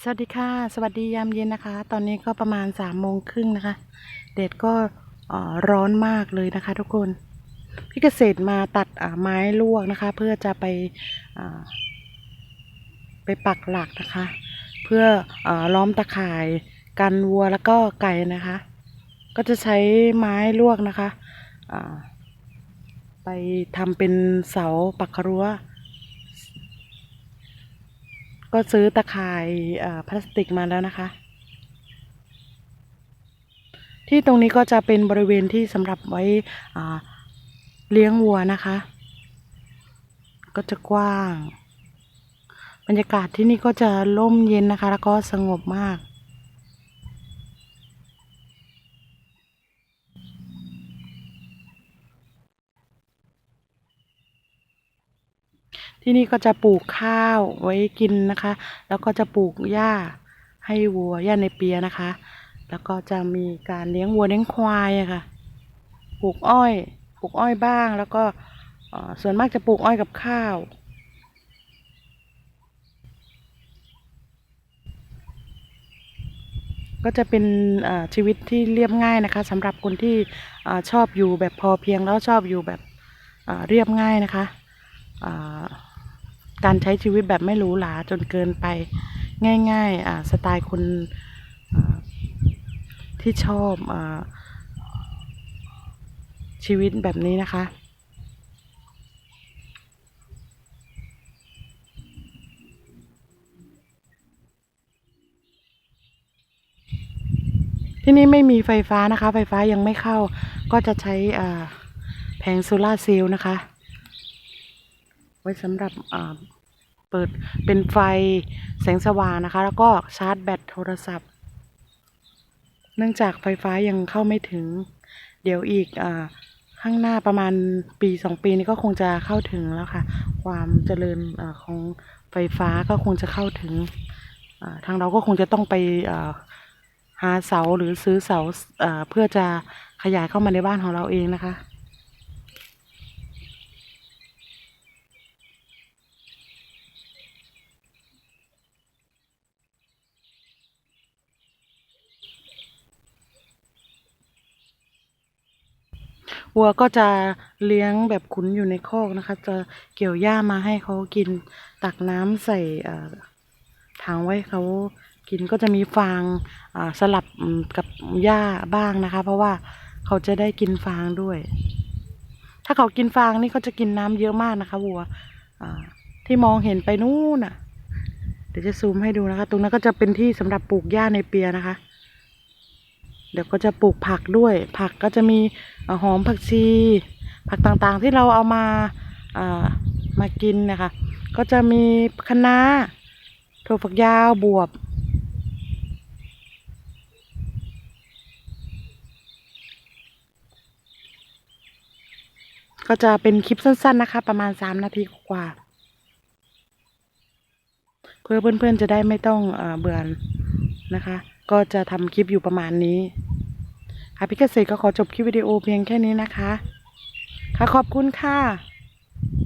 สวัสดีค่ะ สวัสดียามเย็นนะคะ ตอนนี้ก็ประมาณสามโมงครึ่งนะคะแดดก็ร้อนมากเลยนะคะ ทุกคนพี่เกษตรมาตัดไม้ลวกนะคะ เพื่อจะไปไปปักหลักนะคะ เพื่ออล้อมตะข่ายกันวัวแล้วก็ไก่นะคะ ก็จะใช้ไม้ลวกนะคะไปทำเป็นเสาปักรั้ว ก็ซื้อตะข่ายพลาสติกมาแล้วนะคะ ที่ตรงนี้ก็จะเป็นบริเวณที่สำหรับไว้เลี้ยงวัวนะคะ ก็จะกว้าง บรรยากาศที่นี่ก็จะร่มเย็นนะคะ แล้วก็สงบมาก ที่นี่ก็จะปลูกข้าวไว้กินนะคะ แล้วก็จะปลูกหญ้าให้วัวหญ้าในเปียนะคะ แล้วก็จะมีการเลี้ยงวัวเลี้ยงควายะค่ะ ปลูกอ้อย ปลูกอ้อยบ้าง แล้วก็ส่วนมากจะปลูกอ้อยกับข้าวก็จะเป็นชีวิตที่เรียบง่ายนะคะสำหรับคนที่อชอบอยู่แบบพอเพียงแล้วชอบอยู่แบบเรียบง่ายนะคะ การใช้ชีวิตแบบไม่หรูหราจนเกินไป ง่ายๆอ่าสไตล์คนที่ชอบอชีวิตแบบนี้นะคะ ที่นี่ไม่มีไฟฟ้านะคะ ไฟฟ้ายังไม่เข้าก็จะใช้แผงโซลาร์เซลล์นะคะ ไว้สำหรับ เปิดเป็นไฟแสงสว่างนะคะ แล้วก็ชาร์จแบตโทรศัพท์ เนื่องจากไฟฟ้ายังเข้าไม่ถึง เดี๋ยวอีกอข้างหน้าประมาณปีสองปีนี้ก็คงจะเข้าถึงแล้วค่ะ ความเจริญอของไฟฟ้าก็คงจะเข้าถึงทางเราก็คงจะต้องไปหาเสาหรือซื้อเสาเพื่อจะขยายเข้ามาในบ้านของเราเองนะคะ วัวก็จะเลี้ยงแบบขุนอยู่ในคอกนะคะ จะเกี่ยวหญ้ามาให้เขากินตักน้ำใส่ถังไว้เขากินก็จะมีฟางสลับกับหญ้าบ้างนะคะ เพราะว่าเขาจะได้กินฟางด้วย ถ้าเขากินฟางนี่เขาจะกินน้ำเยอะมากนะคะวัวที่มองเห็นไปนู่นน่ะ เดี๋ยวจะซูมให้ดูนะคะ ตรงนั้นก็จะเป็นที่สำหรับปลูกหญ้าในเปียนะคะ เดี๋ยวก็จะปลูกผักด้วย ผักก็จะมีอหอมผักชี ผักต่างๆที่เราเอามาอามากินนะคะ ก็จะมีคะน้าถั่วฝักยาวบวบ ก็จะเป็นคลิปสั้นๆนะคะ ประมาณสามนาทีกว่า เพื่อเพื่อนๆจะได้ไม่ต้องเออเบื่อนะคะ ก็จะทำคลิปอยู่ประมาณนี้ค่ะพี่เกษตรก็ขอจบคลิปวิดีโอเพียงแค่นี้นะคะ ค่ะขอบคุณค่ะ